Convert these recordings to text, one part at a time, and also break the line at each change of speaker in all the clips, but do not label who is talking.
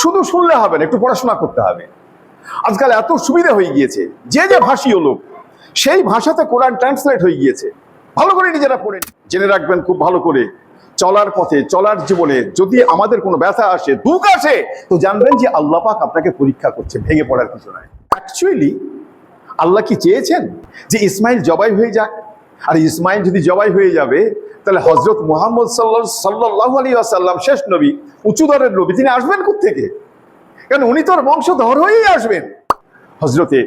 শুধু শুনলে হবে না, একটু পড়াশোনা করতে হবে। আজকাল এত সুবিধা হয়ে গিয়েছে, যে যে ভাষীয় লোক, সেই ভাষাতে কোরআন ট্রান্সলেট হয়ে গিয়েছে। ভালো করে নিজেরা পড়ে জেনে রাখবেন খুব ভালো করে। চলার পথে, চলার জীবনে যদি আমাদের কোনো ব্যথা আসে, দুঃখ আসে, তো জানবেন যে আল্লাহ পাক আপনাকে পরীক্ষা করছে, ভেঙে পড়ার কিছু নয় অ্যাকচুয়ালি আল্লাহ কি চেয়েছেন? যে ইসমাইল জবাই হয়ে যাক। আর ইসমাইল যদি জবাই হয়ে যাবে তাহলে হজরত মোহাম্মদ সাল্লা সাল্লাহ আলী আসাল্লাম শেষ নবী, উঁচু দরের নবী, তিনি আসবেন থেকে কারণ উনি তো তোর বংশধর হয়েই আসবেন। হজরতে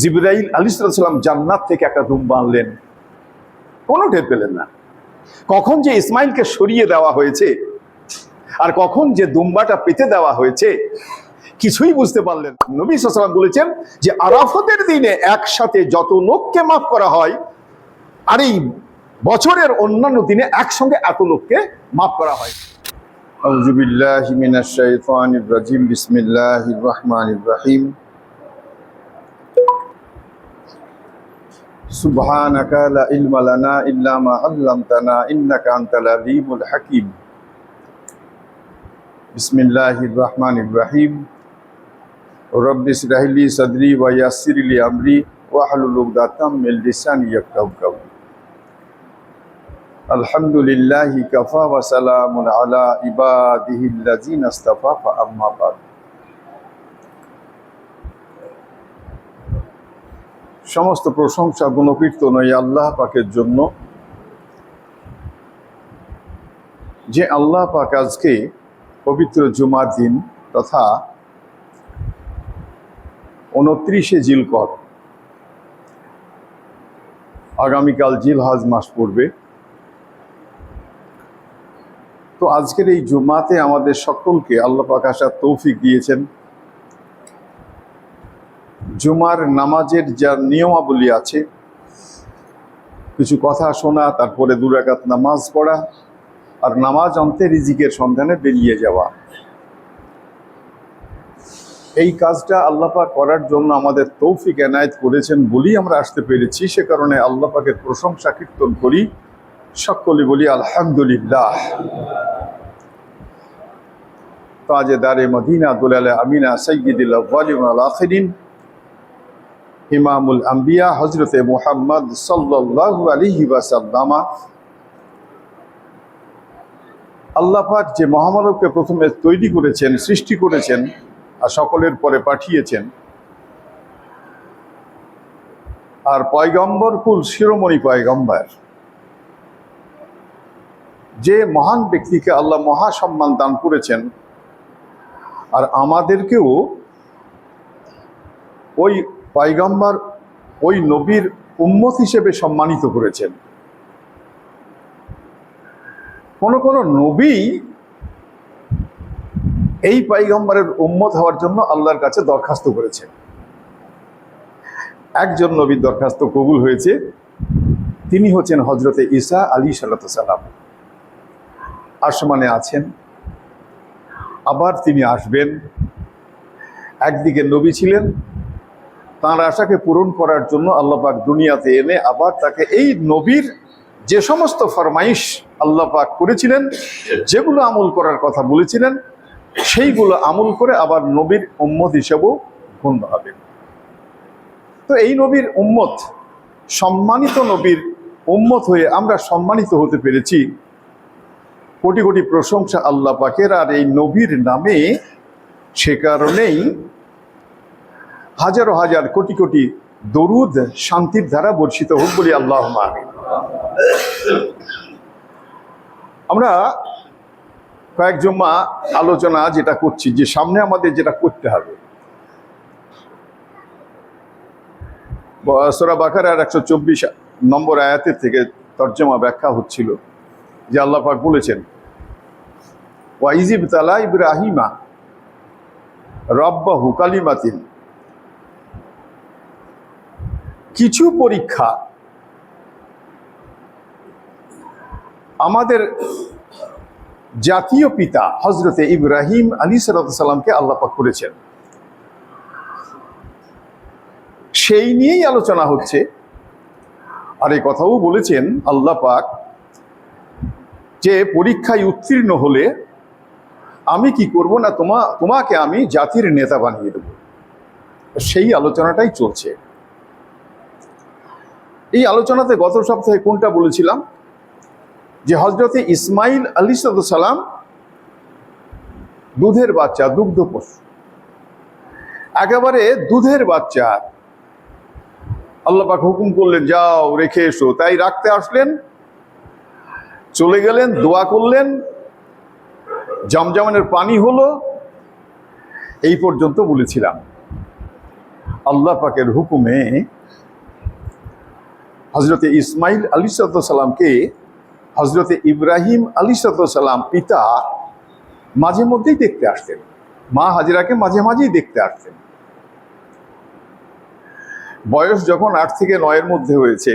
জিবরাইল আলী সাল্লাম জান্নাত থেকে একটা দুম্বা আনলেন কোনো টের পেলেন না। কখন যে ইসমাইলকে সরিয়ে দেওয়া হয়েছে, আর কখন যে দুম্বাটা পেতে দেওয়া হয়েছে, কিছুই বুঝতে পারলেন। নবী সাল্লাম বলেছেন যে আরাফতের দিনে একসাথে যত লোককে মাফ করা হয়, আর এই বছরের অন্যান্য দিনে একসঙ্গে এত লোককে মাফ করা হয়
أعوذ بالله من الشيطان الرجيم بسم الله الرحمن الرحيم سبحانك لا علم لنا إلا ما علمتنا إنك أنت العليم الحكيم بسم الله الرحمن الرحيم رب اشرح لي صدري ويسر لي أمري واحلل عقدة من لساني يفقهوا قولي الحمد لله كفى وسلام على عباده الذين اصطفى فأما بعد সমস্ত প্রশংসা গুণকীর্তন ওই আল্লাহ পাকের জন্য যে আল্লাহ পাক আজকে পবিত্র জুমার দিন তথা উনত্রিশে জিলকর আগামীকাল জিলহাজ মাস পড়বে তো আজকের এই জুমাতে আমাদের সকলকে আল্লাহ আসার তৌফিক দিয়েছেন। জুমার নামাজের যা নিয়মাবলী আছে, কিছু কথা শোনা, তারপরে দুরাকাত নামাজ পড়া, আর নামাজ অন্তে রিজিকের সন্ধানে বেরিয়ে যাওয়া। এই কাজটা আল্লাহ পাক করার জন্য আমাদের তৌফিক এনায়েত করেছেন বলেই আমরা আসতে পেরেছি। সে কারণে আল্লাহ পাকের প্রশংসা কীর্তন করি। সকলে বলি, আলহামদুলিল্লাহ। তাজেদারে মদিনা দুলাল আমিনা সৈয়দুল আল আম্বিয়া হজরতে মুহাম্মদ সাল্লাল্লাহু আলাইহি ওয়াসাল্লামা। আল্লাহ পাক যে মহামানবকে প্রথমে তৈরি করেছেন, সৃষ্টি করেছেন আর সকলের পরে পাঠিয়েছেন। আর পয়গম্বর কুল শিরোমণি পয়গম্বর। যে মহান ব্যক্তিকে আল্লাহ মহা সম্মান দান করেছেন, আর আমাদেরকেও ওই পাইগাম্বার ওই নবীর উম্মত হিসেবে সম্মানিত করেছেন। কোন কোন নবী এই পাইগম্বরের উম্মত হওয়ার জন্য আল্লাহর কাছে দরখাস্ত করেছেন। একজন নবীর দরখাস্ত কবুল হয়েছে। তিনি হচ্ছেন হজরতে ঈসা আলী সাল্লাত সাল্লাম আসমানে আছেন। আবার তিনি আসবেন। একদিকে নবী ছিলেন, তাঁর আশাকে পূরণ করার জন্য আল্লাহ পাক দুনিয়াতে এনে আবার তাকে এই নবীর যে সমস্ত ফরমাইশ আল্লাহ পাক করেছিলেন, যেগুলো আমল করার কথা বলেছিলেন, সেইগুলো আমল করে আবার নবীর উম্মত হিসেবেও গণ্য হবে। তো এই নবীর উম্মত সম্মানিত নবীর উম্মত হয়ে আমরা সম্মানিত হতে পেরেছি। কোটি কোটি প্রশংসা আল্লাহ পাকের, আর এই নবীর নামে সে কারণেই হাজারো হাজার কোটি কোটি দরুদ শান্তির ধারা বর্ষিত হোক বলি আল্লাহ আমরা কয়েক জমা আলোচনা যেটা করছি, যে সামনে আমাদের যেটা করতে হবে। সোরা বাকার একশো চব্বিশ নম্বর আয়াতের থেকে তর্জমা ব্যাখ্যা হচ্ছিল। যে আল্লাহ পাক বলেছেন ওয়াইজিব তালা ইব্রাহিমা রব্বাহু কালিমাতিন। কিছু পরীক্ষা আমাদের জাতীয় পিতা হজরতে ইব্রাহিম আলী সালামকে আল্লাপাক করেছেন। সেই নিয়েই আলোচনা হচ্ছে, আর এই কথাও বলেছেন আল্লাহ পাক যে পরীক্ষায় উত্তীর্ণ হলে আমি কি করব না তোমা, তোমাকে আমি জাতির নেতা বানিয়ে দেব? সেই আলোচনাটাই চলছে। এই আলোচনাতে গত সপ্তাহে কোনটা বলেছিলাম? যে হজরতে ইসমাইল আলী সালাম দুধের বাচ্চা, দুগ্ধ পশু। একেবারে দুধের বাচ্চা। আল্লাহ পাক হুকুম করলেন, যাও, রেখে এসো। তাই রাখতে আসলেন চলে গেলেন, দোয়া করলেন, জমজমানের পানি হলো, এই পর্যন্ত বলেছিলাম। আল্লাহ পাকের হুকুমে হজরতে ইসমাইল আলী সালামকে হজরতে ইব্রাহিম আলী সালাম পিতা মাঝে মধ্যেই দেখতে আসতেন। মা হাজিরাকে মাঝে মাঝেই দেখতে আসতেন। বয়স যখন আট থেকে নয়ের মধ্যে হয়েছে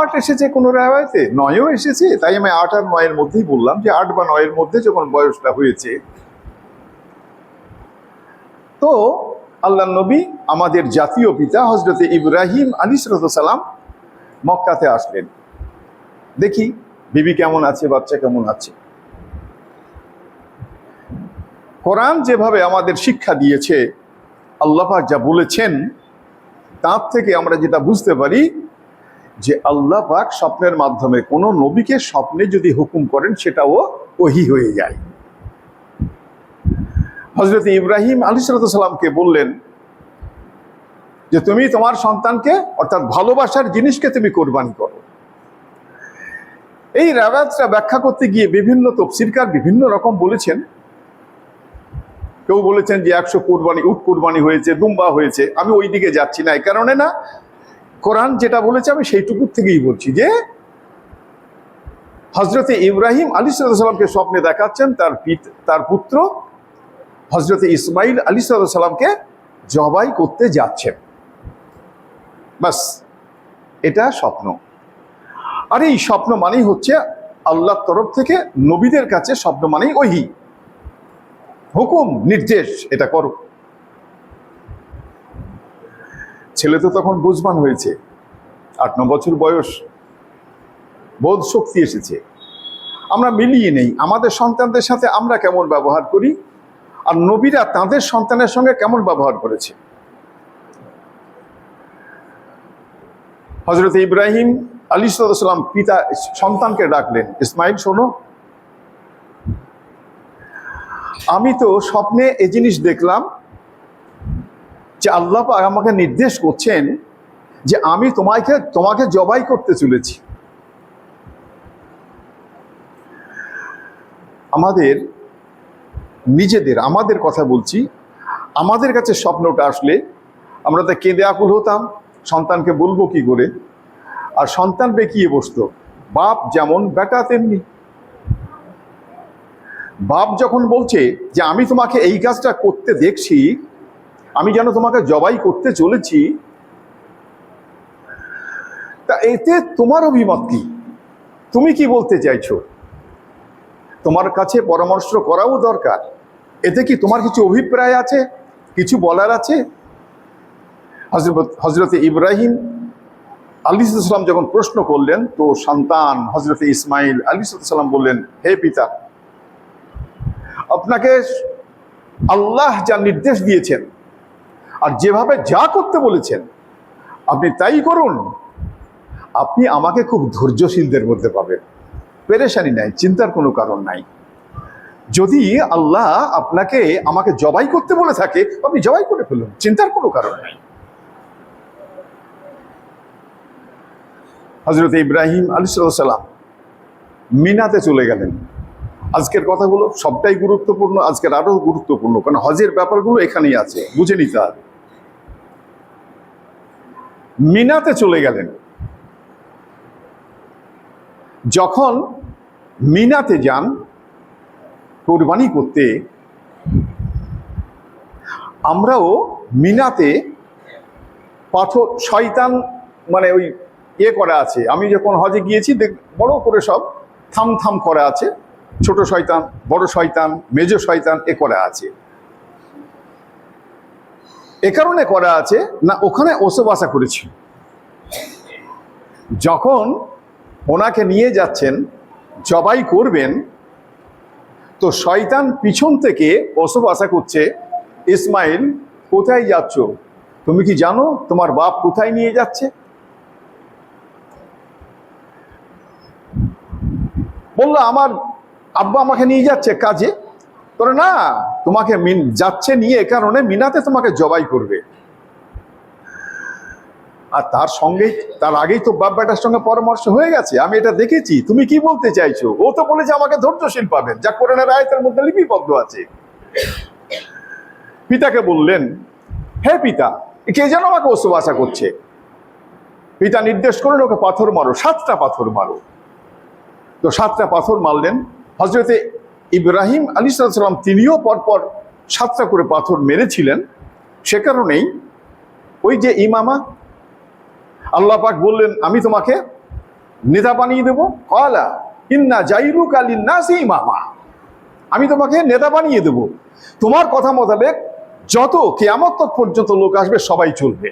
আট এসেছে কোনো রায়তে? নয়ও এসেছে? তাই আমি আট আর নয়ের মধ্যেই বললাম যে আট বা নয়ের মধ্যে যখন বয়সটা হয়েছে, তো আল্লাহ নবী আমাদের জাতীয় পিতা হজরতে ইব্রাহিম সালাম মক্কাতে আসলেন। দেখি বিবি কেমন আছে, বাচ্চা কেমন আছে? কোরআন যেভাবে আমাদের শিক্ষা দিয়েছে, আল্লাহ যা বলেছেন, তার থেকে আমরা যেটা বুঝতে পারি যে আল্লাহ পাক স্বপ্নের মাধ্যমে কোনো নবীকে স্বপ্নে যদি হুকুম করেন, সেটাও ওহি হয়ে যায়। হজরত ইব্রাহিম আলী সালামকে বললেন যে, তুমি তোমার সন্তানকে, অর্থাৎ ভালোবাসার জিনিসকে তুমি কোরবানি করো। এই রাবাতটা ব্যাখ্যা করতে গিয়ে বিভিন্ন তফসিরকার বিভিন্ন রকম বলেছেন। কেউ বলেছেন যে, একশো কোরবানি, উট কোরবানি হয়েছে, দুম্বা হয়েছে, আমি ওই দিকে যাচ্ছি না। এই কারণে না কোরআন যেটা বলেছে, আমি সেইটুকুর থেকেই বলছি যে হজরতে ইব্রাহিম আলী সাল্লামকে স্বপ্নে দেখাচ্ছেন, তার তার পুত্র হজরতে ইসমাইল আলী সাল্লামকে জবাই করতে যাচ্ছেন। বাস, এটা স্বপ্ন। আর এই স্বপ্ন মানেই হচ্ছে আল্লাহর তরফ থেকে নবীদের কাছে স্বপ্ন মানেই ওহি। হুকুম, নির্দেশ, এটা করো। ছেলে তো তখন বুঝবান হয়েছে। আট, ন বছর বয়স। বোধ শক্তি এসেছে। আমরা মিলিয়ে নেই। আমাদের সন্তানদের সাথে আমরা কেমন ব্যবহার করি? আর নবীরা তাদের সন্তানের সঙ্গে কেমন ব্যবহার করেছে? হজরত ইব্রাহিম আলী সাল্লাম পিতা, সন্তানকে ডাকলেন, ইসমাইল, শোনো। আমি তো স্বপ্নে এই জিনিস দেখলাম যে আল্লাহ আমাকে নির্দেশ করছেন যে আমি তোমাকে তোমাকে জবাই করতে চলেছি। আমাদের নিজেদের, আমাদের কথা বলছি। আমাদের কাছে স্বপ্নটা আসলে আমরা তো কেঁদে আকুল হতাম, সন্তানকে বলব কি করে? আর সন্তান বেঁকিয়ে বসতো, বাপ যেমন বেটা তেমনি। বাপ যখন বলছে যে আমি তোমাকে এই কাজটা করতে দেখছি আমি যেন তোমাকে জবাই করতে চলেছি, তা এতে তোমার অভিমত কি? তুমি কি বলতে চাইছো? তোমার কাছে পরামর্শ করাও দরকার। এতে কি তোমার কিছু অভিপ্রায় আছে? কিছু বলার আছে? হজরত হজরতে ইব্রাহিম আলী সাল্লাম যখন প্রশ্ন করলেন, তো সন্তান হজরতে ইসমাইল আলী সাল্লাম বললেন, হে পিতা, আপনাকে আল্লাহ যা নির্দেশ দিয়েছেন আর যেভাবে যা করতে বলেছেন, আপনি তাই করুন। আপনি আমাকে খুব ধৈর্যশীলদের মধ্যে পাবেন। পেরেশানি নাই, চিন্তার কোনো কারণ নাই। যদি আল্লাহ আপনাকে আমাকে জবাই করতে বলে থাকে, আপনি জবাই করে ফেলুন, চিন্তার কোনো কারণ নাই। হজরত ইব্রাহিম আলী সাল্লাম মিনাতে চলে গেলেন। আজকের কথাগুলো সবটাই গুরুত্বপূর্ণ, আজকের আরও গুরুত্বপূর্ণ, কারণ হজের ব্যাপারগুলো এখানেই আছে, বুঝে নিতে হবে। মিনাতে চলে গেলেন। যখন মিনাতে যান, কোরবানি করতে, আমরাও মিনাতে পাথর, শয়তান মানে ওই ইয়ে করা আছে। আমি যখন হজে গিয়েছি, দেখ, বড় করে সব থাম থাম করা আছে। ছোট শয়তান, বড় শয়তান, মেজ শয়তান এ করা আছে। এ কারণে করা আছে, না, ওখানে ওসবাসা করেছিল যখন ওনাকে নিয়ে যাচ্ছেন, জবাই করবেন,
তো শয়তান পিছন থেকে আশা করছে, ইসমাইল, কোথায় যাচ্ছ? তুমি কি জানো তোমার বাপ কোথায় নিয়ে যাচ্ছে? বলল, আমার আব্বা আমাকে নিয়ে যাচ্ছে কাজে। তোরে না, তোমাকে মিন- যাচ্ছে নিয়ে এ কারণে মিনাতে তোমাকে জবাই করবে। আর তার সঙ্গে, তার আগেই তো বাপ বেটার সঙ্গে পরামর্শ হয়ে গেছে, আমি এটা দেখেছি, তুমি কি বলতে চাইছো? ও তো বলেছে আমাকে ধৈর্যশীল পাবেন, যা কোরআনের আয়তের মধ্যে লিপিবদ্ধ আছে। পিতাকে বললেন, হে পিতা, কে যেন আমাকে ওসবাসা করছে? পিতা নির্দেশ করলেন, ওকে পাথর মারো, সাতটা পাথর মারো। তো সাতটা পাথর মারলেন হজরতে ইব্রাহিম আলী সাল্লাম তিনিও পরপর সাতটা করে পাথর মেরেছিলেন। সে কারণেই ওই যে ইমামা, আল্লাহ পাক বললেন, আমি তোমাকে নেতা বানিয়ে দেবো। কলা ইন্না জাইরু কালিন নাসি ইমামা। আমি তোমাকে নেতা বানিয়ে দেব। তোমার কথা মোতাবেক যত কেয়ামত পর্যন্ত লোক আসবে, সবাই চলবে।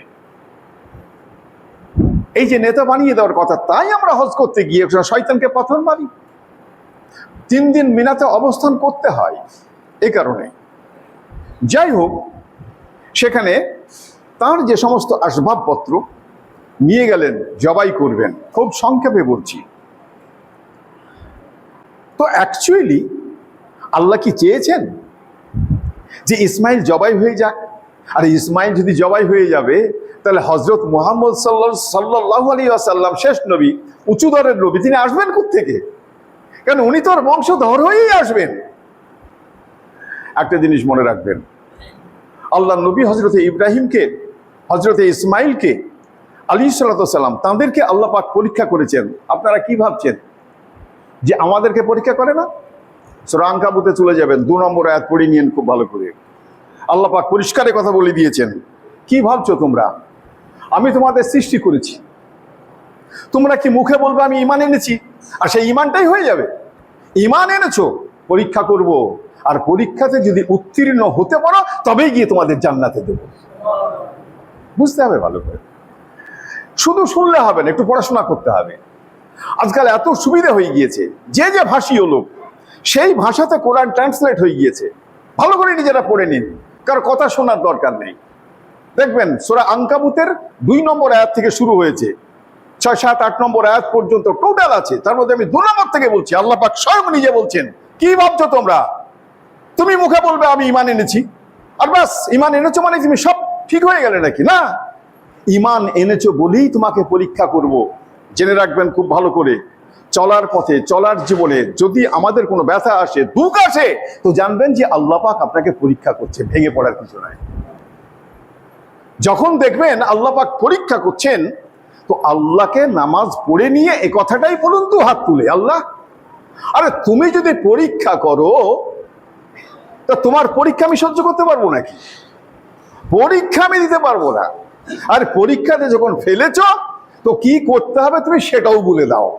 এই যে নেতা বানিয়ে দেওয়ার কথা, তাই আমরা হজ করতে গিয়ে শয়তানকে পাথর মারি। তিন দিন মিনাতে অবস্থান করতে হয়। এ কারণে। যাই হোক, সেখানে তার যে সমস্ত আসবাবপত্র নিয়ে গেলেন, জবাই করবেন, খুব সংক্ষেপে বলছি। তো অ্যাকচুয়ালি আল্লাহ কি চেয়েছেন? যে ইসমাইল জবাই হয়ে যাক। আর ইসমাইল যদি জবাই হয়ে যাবে, তাহলে হজরত মোহাম্মদ সাল্লাহ সাল্লাহ আলী আসাল্লাম শেষ নবী, উঁচু দরের নবী, তিনি আসবেন থেকে কারণ উনি তোর বংশধর হয়েই আসবেন। একটা জিনিস মনে রাখবেন। আল্লাহ নবী হজরতে ইব্রাহিমকে হজরতে ইসমাইলকে আলী সাল্লাম তাঁদেরকে আল্লাহ পাক পরীক্ষা করেছেন। আপনারা কি ভাবছেন? যে আমাদেরকে পরীক্ষা করে না? সুরাঙ্কাবুতে চলে যাবেন, দু নম্বর আয়াত পড়ে নিয়েন খুব ভালো করে। আল্লাহ পাক পরিষ্কারে কথা বলে দিয়েছেন। কি ভাবছ তোমরা? আমি তোমাদের সৃষ্টি করেছি। তোমরা কি মুখে বলবে আমি ইমান এনেছি? আর সেই ইমানটাই হয়ে যাবে। ইমান এনেছো, পরীক্ষা করব। আর পরীক্ষাতে যদি উত্তীর্ণ হতে পারো, তবেই গিয়ে তোমাদের জান্নাতে দেব। বুঝতে হবে ভালো করে। শুধু শুনলে হবে না, একটু পড়াশোনা করতে হবে। আজকাল এত সুবিধা হয়ে গিয়েছে, যে যে ভাষীয় লোক, সেই ভাষাতে কোরআন ট্রান্সলেট হয়ে গিয়েছে। ভালো করে নিজেরা পড়ে নিন কারও কথা শোনার দরকার নেই। দেখবেন, সোরা আঙ্কাবুতের দুই নম্বর আয়াত থেকে শুরু হয়েছে ছয়, সাত, আট নম্বর আয়াত পর্যন্ত টোটাল আছে। তার মধ্যে আমি দু নম্বর থেকে বলছি, আল্লাহ পাক স্বয়ং নিজে বলছেন, কি ভাবছ তোমরা? তুমি মুখে বলবে, আমি ইমান এনেছি। আর বাস ইমান এনেছো মানে তুমি সব ঠিক হয়ে গেলে নাকি? না। ইমান এনেছো বলেই তোমাকে পরীক্ষা করব। জেনে রাখবেন খুব ভালো করে, চলার পথে, চলার জীবনে যদি আমাদের কোনো ব্যথা আসে, দুঃখ আসে, তো জানবেন যে আল্লাহ পাক আপনাকে পরীক্ষা করছে, ভেঙে পড়ার কিছু নাই। যখন দেখবেন আল্লাহ পাক পরীক্ষা করছেন তো আল্লাহকে নামাজ পড়ে নিয়ে এ কথাটাই বলুন তো হাত তুলে, আল্লাহ। আরে তুমি যদি পরীক্ষা করো, তা তোমার পরীক্ষা আমি সহ্য করতে পারব নাকি? পরীক্ষা আমি দিতে পারব না। আর পরীক্ষাতে যখন ফেলেছ, তো কি করতে হবে তুমি সেটাও বলে দাও।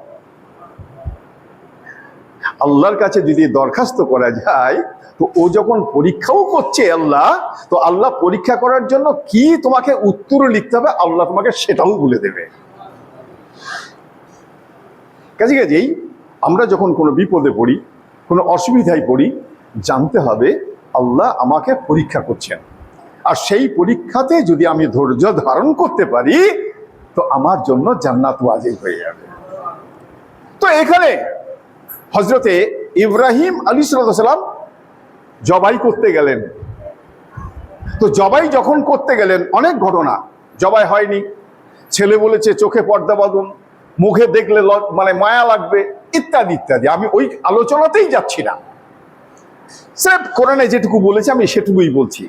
আল্লাহর কাছে যদি দরখাস্ত করা যায়, তো ও যখন পরীক্ষাও করছে আল্লাহ, তো আল্লাহ পরীক্ষা করার জন্য কি তোমাকে উত্তর লিখতে হবে? আল্লাহ তোমাকে সেটাও বলে দেবে। কাজে কাজেই আমরা যখন কোনো বিপদে পড়ি, কোনো অসুবিধায় পড়ি, জানতে হবে আল্লাহ আমাকে পরীক্ষা করছেন। আর সেই পরীক্ষাতে যদি আমি ধৈর্য ধারণ করতে পারি, তো আমার জন্য জান্নাত ওয়াজিব হয়ে যাবে। তো এখানে হজরতে ইব্রাহিম আলী সাল্লাম জবাই করতে গেলেন। তো জবাই যখন করতে গেলেন, অনেক ঘটনা। জবাই হয়নি। ছেলে বলেছে, চোখে পর্দা বাঁধুন, মুখে দেখলে মানে মায়া লাগবে, ইত্যাদি ইত্যাদি। আমি ওই আলোচনাতেই যাচ্ছি না। স্রেফ কোরআনে যেটুকু বলেছে, আমি সেটুকুই বলছি।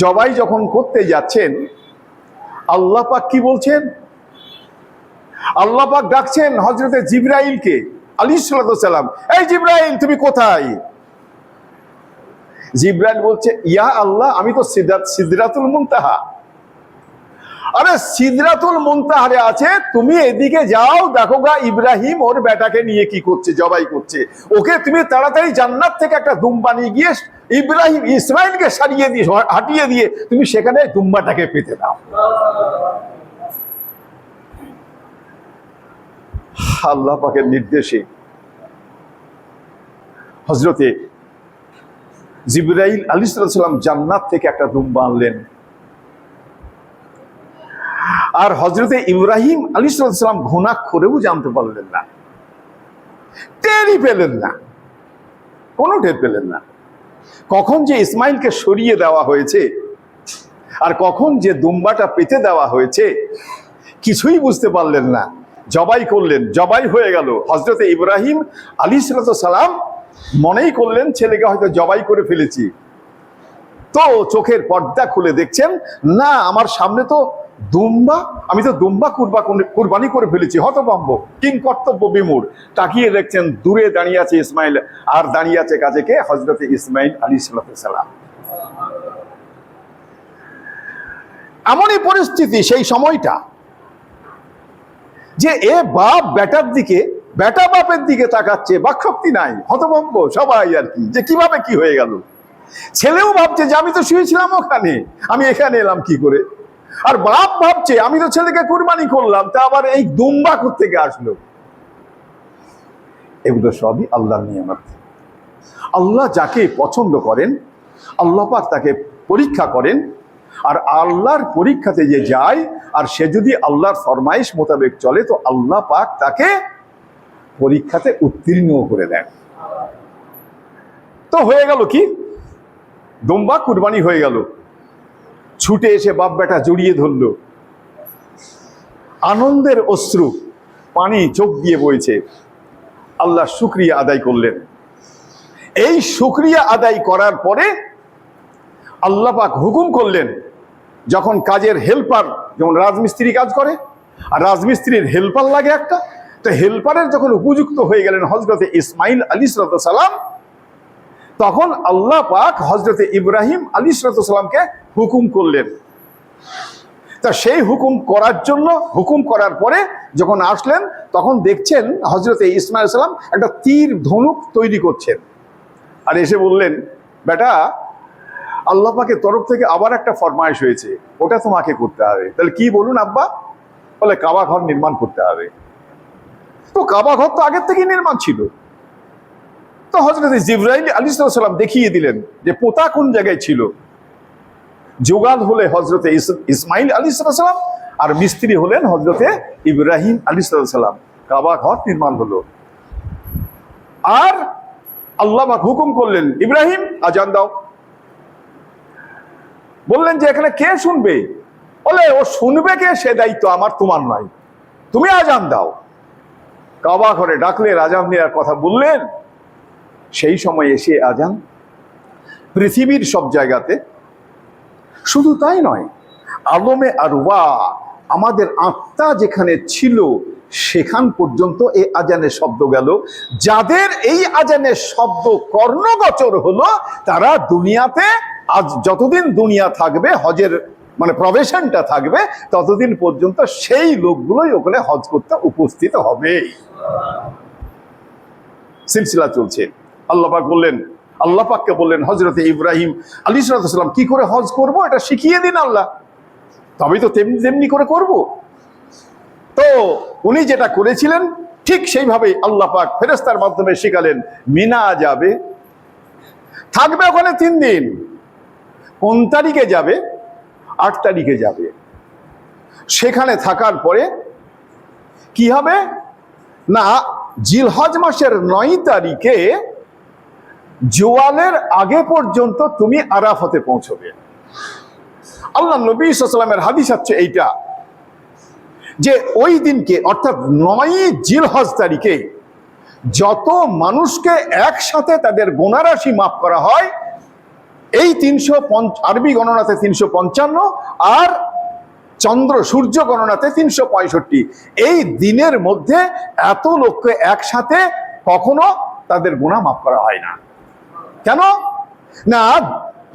জবাই যখন করতে যাচ্ছেন, আল্লাহ পাক কি বলছেন? আল্লাহ পাক ডাকছেন হজরতে জিব্রাইলকে আলী সাল্লাম এই জিব্রাইল, তুমি কোথায়? জিব্রাইল বলছে, ইয়া আল্লাহ, আমি তো সিদ্ধাত সিদ্ধাতুল মুনতাহা। আরে সিদ্ধাতুল মুনতাহারে আছে, তুমি এদিকে যাও, দেখো গা, ইব্রাহিম ওর বেটাকে নিয়ে কি করছে, জবাই করছে। ওকে তুমি তাড়াতাড়ি জান্নাত থেকে একটা দুম্বা নিয়ে গিয়ে, ইব্রাহিম, ইসমাইলকে সারিয়ে দিয়ে, হাঁটিয়ে দিয়ে, তুমি সেখানে দুম্বাটাকে পেতে দাও। আল্লাহ পাকের নির্দেশে। হজরতে জিব্রাইল আলী সাল্লাম জান্নাত থেকে একটা দুম্বা আনলেন। আর হজরতে ইব্রাহিম আলী সাল্লাম ঘোনা করেও জানতে পারলেন না। টেরই পেলেন না। কোনো টের পেলেন না। কখন যে ইসমাইলকে সরিয়ে দেওয়া হয়েছে আর কখন যে দুম্বাটা পেতে দেওয়া হয়েছে, কিছুই বুঝতে পারলেন না। জবাই করলেন, জবাই হয়ে গেল। হজরতে ইব্রাহিম আলী সালাম মনেই করলেন, ছেলেকে হয়তো জবাই করে ফেলেছি। তো চোখের পর্দা খুলে দেখছেন, না, আমার সামনে তো দুম্বা, আমি তো দুম্বা কুরবা কুরবানি করে ফেলেছি, হতভম্ব, কিং কর্তব্য বিমূর তাকিয়ে দেখছেন, দূরে দাঁড়িয়ে আছে ইসমাইল, আর দাঁড়িয়ে আছে কাজে কে হজরতে ইসমাইল আলী সালাম। এমনই পরিস্থিতি সেই সময়টা। যে এ বাপ বেটার দিকে, বেটা বাপের দিকে তাকাচ্ছে, বাকশক্তি নাই, হতভম্ব সবাই আর কি। যে কীভাবে কি হয়ে গেল? ছেলেও ভাবছে যে আমি তো শুয়েছিলাম ওখানে, আমি এখানে এলাম কি করে? আর বাপ ভাবছে, আমি তো ছেলেকে কুরবানি করলাম, তা আবার এই দুম্বা থেকে আসলো? এগুলো সবই আল্লাহর নিয়ামত। আল্লাহ যাকে পছন্দ করেন, আল্লাহ পাক তাকে পরীক্ষা করেন আর আল্লাহর পরীক্ষাতে যে যায়, আর সে যদি আল্লাহর ফরমাইশ মোতাবেক চলে, তো আল্লাহ পাক তাকে পরীক্ষাতে উত্তীর্ণ করে দেন। তো হয়ে গেল কি? দম্বা কুরবানি হয়ে গেল। ছুটে এসে বাপ বেটা জড়িয়ে ধরল। আনন্দের অশ্রু পানি চোখ দিয়ে বইছে। আল্লাহ শুক্রিয়া আদায় করলেন। এই শুক্রিয়া আদায় করার পরে আল্লাহ পাক হুকুম করলেন যখন কাজের হেল্পার যেমন রাজমিস্ত্রি কাজ করে, আর রাজমিস্ত্রির হেল্পার লাগে একটা, তো হেল্পারের যখন উপযুক্ত হয়ে গেলেন হজরতে ইসমাইল আলী সালাম, তখন আল্লাহ পাক হজরতে ইব্রাহিম আলী সালামকে হুকুম করলেন। তা সেই হুকুম করার জন্য, হুকুম করার পরে যখন আসলেন, তখন দেখছেন হজরতে ইসমাইল সালাম একটা তীর ধনুক তৈরি করছেন। আর এসে বললেন, বেটা আল্লাহ পাকের তরফ থেকে আবার একটা ফরমাইশ হয়েছে, ওটা তোমাকে করতে হবে। তাহলে কি বলুন আব্বা? বলে কাবা ঘর নির্মাণ করতে হবে। তো কাবা ঘর তো আগের থেকেই নির্মাণ ছিল। তো হজরত জিব্রাইল আলী সাল্লাম দেখিয়ে দিলেন যে পোতা কোন জায়গায় ছিল। যোগাল হলে হজরতে ইসমাইল আলী সাল্লাম আর মিস্ত্রি হলেন হজরতে ইব্রাহিম আলী সাল্লাম কাবা ঘর নির্মাণ হলো। আর আল্লাহ হুকুম করলেন, ইব্রাহিম, আজান দাও। বললেন যে এখানে কে শুনবে? বলে, ও শুনবে কে? সে দায়িত্ব আমার, তোমার নয়। তুমি আজান দাও। কাবা ঘরে ডাকলেন, আজান দেওয়ার কথা বললেন। সেই সময় এসে আজান পৃথিবীর সব জায়গাতে। শুধু তাই নয় আলমে আর আমাদের আত্মা যেখানে ছিল, সেখান পর্যন্ত এই আজানের শব্দ গেল। যাদের এই আজানের শব্দ কর্ণগোচর হলো, তারা দুনিয়াতে আজ যতদিন দুনিয়া থাকবে, হজের মানে প্রবেশনটা থাকবে, ততদিন পর্যন্ত সেই লোকগুলোই ওখানে হজ করতে উপস্থিত হবে। সিলসিলা চলছে। আল্লাহ পাক বললেন, আল্লাহ পাককে বললেন হজরতে ইব্রাহিম আলী সালাম, কি করে হজ করব? এটা শিখিয়ে দিন আল্লাহ। তবেই তো তেমনি তেমনি করে করব। তো উনি যেটা করেছিলেন, ঠিক সেইভাবেই আল্লাহ পাক ফেরেস্তার মাধ্যমে শিখালেন, মিনা যাবে, থাকবে ওখানে তিন দিন। কোন তারিখে যাবে? আট তারিখে যাবে। সেখানে থাকার পরে কি হবে? না, জিলহজ মাসের নয় তারিখে জোয়ালের আগে পর্যন্ত তুমি আরাফতে পৌঁছবে। আল্লাহ নবী সাল্লামের হাদিস হচ্ছে এইটা। যে ওই দিনকে, অর্থাৎ নয় জিলহজ তারিখে, যত মানুষকে একসাথে তাদের গোনারাশি মাফ করা হয় এই তিনশো আরবি গণনাতে তিনশো পঞ্চান্ন আর চন্দ্র সূর্য গণনাতে তিনশো পঁয়ষট্টি। এই দিনের মধ্যে এত লোককে একসাথে কখনো তাদের গুণা মাফ করা হয় না। কেন? না,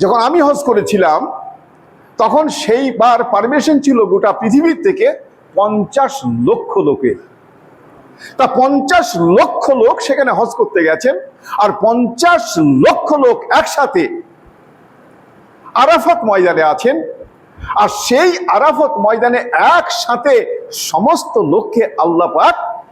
যখন আমি হজ করেছিলাম, তখন সেইবার পারমিশন ছিল গোটা পৃথিবীর থেকে পঞ্চাশ লক্ষ লোকের তা পঞ্চাশ লক্ষ লোক সেখানে হজ করতে গেছেন, আর পঞ্চাশ লক্ষ লোক একসাথে আরাফাত ময়দানে আছেন আর সেই আরাফত ময়দানে একসাথে সমস্ত লোককে আল্লাহ পাক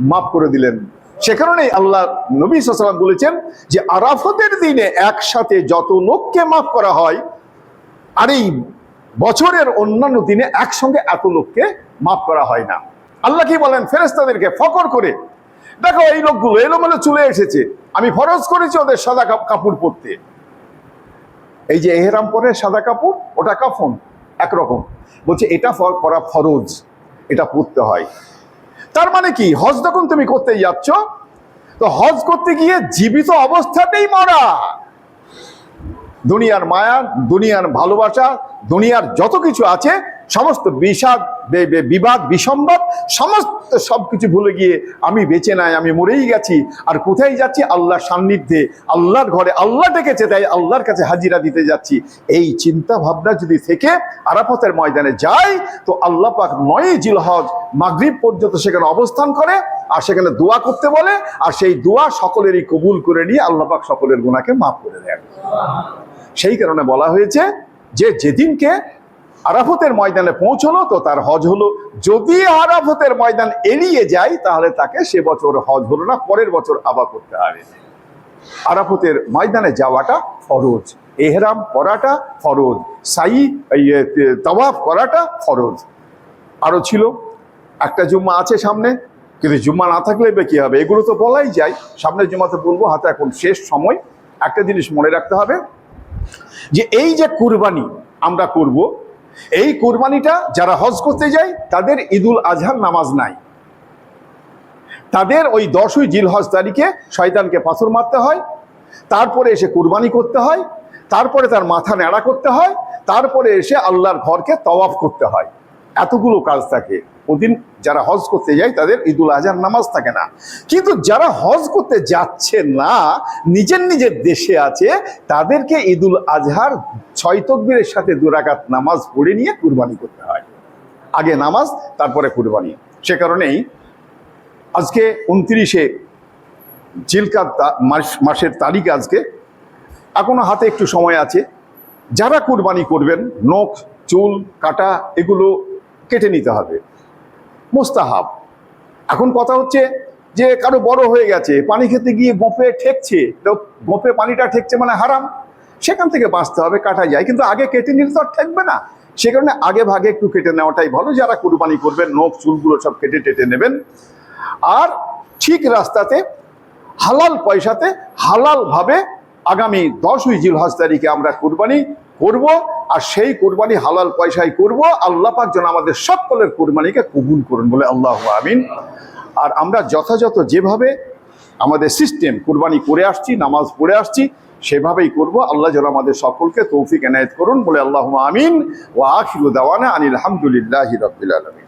মাফ করে দিলেন। সে কারণেই আল্লাহ নবী সাল্লাম বলেছেন যে আরাফতের দিনে একসাথে যত লোককে মাফ করা হয়, আর এই বছরের অন্যান্য দিনে একসঙ্গে এত লোককে মাফ করা হয় না। আল্লাহ কি বলেন? ফেরেস্তাদেরকে ফকর করে, দেখো এই লোকগুলো এলোমেলো চলে এসেছে, আমি ফরজ করেছি ওদের সাদা কাপ- কাপড় পরতে। এই যে এহেরাম পরে সাদা কাপড়, ওটা কাফন, একরকম। বলছে, এটা করা ফরজ, এটা পরতে হয়। তার মানে কি? হজ যখন তুমি করতে যাচ্ছ, তো হজ করতে গিয়ে জীবিত অবস্থাতেই মরা। দুনিয়ার মায়া, দুনিয়ার ভালোবাসা, দুনিয়ার যত কিছু আছে সমস্ত বিষাদ বিবাদ বিসম্বাদ সমস্ত সব কিছু ভুলে গিয়ে আমি বেঁচে নাই, আমি মরেই গেছি। আর কোথায় যাচ্ছি? আল্লাহর সান্নিধ্যে। আল্লাহর ঘরে আল্লাহ ডেকেছে, তাই আল্লাহর কাছে হাজিরা দিতে যাচ্ছি। এই চিন্তা ভাবনা যদি থেকে আরাফতের ময়দানে যায় তো আল্লাহ পাক নয় জিলহজ মাগরিব পর্যন্ত সেখানে অবস্থান করে, আর সেখানে দোয়া করতে বলে, আর সেই দোয়া সকলেরই কবুল করে নিয়ে আল্লাহ পাক সকলের গুণাকে মাফ করে দেন। সেই কারণে বলা হয়েছে যে যেদিনকে আরাফতের ময়দানে পৌঁছলো তো তার হজ হলো। যদি আরাফতের ময়দান এড়িয়ে যায়, তাহলে তাকে সে বছর হজ হলো না, পরের বছর আবার করতে হবে। আরাফতের ময়দানে যাওয়াটা ফরজ। এহরাম করাটা ফরজ। সাই তওয়াফ করাটা ফরজ। আরও ছিল, একটা জুম্মা আছে সামনে, কিন্তু জুম্মা না থাকলে বা কি হবে? এগুলো তো বলাই যায়। সামনের জুম্মাতে বলব, হাতে এখন শেষ সময়। একটা জিনিস মনে রাখতে হবে, যে এই যে কুরবানি আমরা করব এই কুরবানিটা যারা হজ করতে যায়, তাদের ঈদুল আজহার নামাজ নাই। তাদের ওই দশই জিল হজ তারিখে শয়তানকে পাথর মারতে হয়, তারপরে এসে কুরবানি করতে হয়, তারপরে তার মাথা ন্যাড়া করতে হয়, তারপরে এসে আল্লাহর ঘরকে তওয়াফ করতে হয়। এতগুলো কাজ থাকে। ওদিন যারা হজ করতে যায়, তাদের ঈদুল আজহার নামাজ থাকে না। কিন্তু যারা হজ করতে যাচ্ছে না, নিজের নিজের দেশে আছে, তাদেরকে ঈদুল আজহার ছয় তকবীরের সাথে দুরাকাত নামাজ পড়ে নিয়ে কুরবানি করতে হয়। আগে নামাজ, তারপরে কুরবানি। সে কারণেই আজকে উনত্রিশে জিলকাত মাস- মাসের তারিখ আজকে। এখনও হাতে একটু সময় আছে। যারা কুরবানি করবেন, নখ, চুল, কাটা, এগুলো কেটে নিতে হবে। মোস্তাহাব। এখন কথা হচ্ছে যে কারও বড় হয়ে গেছে, পানি খেতে গিয়ে গোপে ঠেকছে, তো গোপে পানিটা ঠেকছে মানে হারাম। সেখান থেকে বাঁচতে হবে, কাটা যায়। কিন্তু আগে কেটে নিলে তো আর ঠেকবে না। সে কারণে আগে ভাগে একটু কেটে নেওয়াটাই ভালো। যারা কুরবানি করবেন, নখ, চুলগুলো সব কেটে টেটে নেবেন। আর ঠিক রাস্তাতে, হালাল পয়সাতে হালালভাবে আগামী দশই জিল হজ তারিখে আমরা কুরবানি করব, আর সেই কুরবানি হালাল পয়সায় করব, আল্লাহ পাক যেন আমাদের সকলের কুরবানিকে কবুল করুন বলে আল্লাহ আমিন। আর আমরা যথাযথ যেভাবে আমাদের সিস্টেম কুরবানি করে আসছি, নামাজ পড়ে আসছি, সেভাবেই করব। আল্লাহ যেন আমাদের সকলকে তৌফিক এনায়েত করুন বলে আল্লাহ আমিন। ও আখিরু দাওয়ানা আনিল হামদুলিল্লাহি রবিল আলামিন।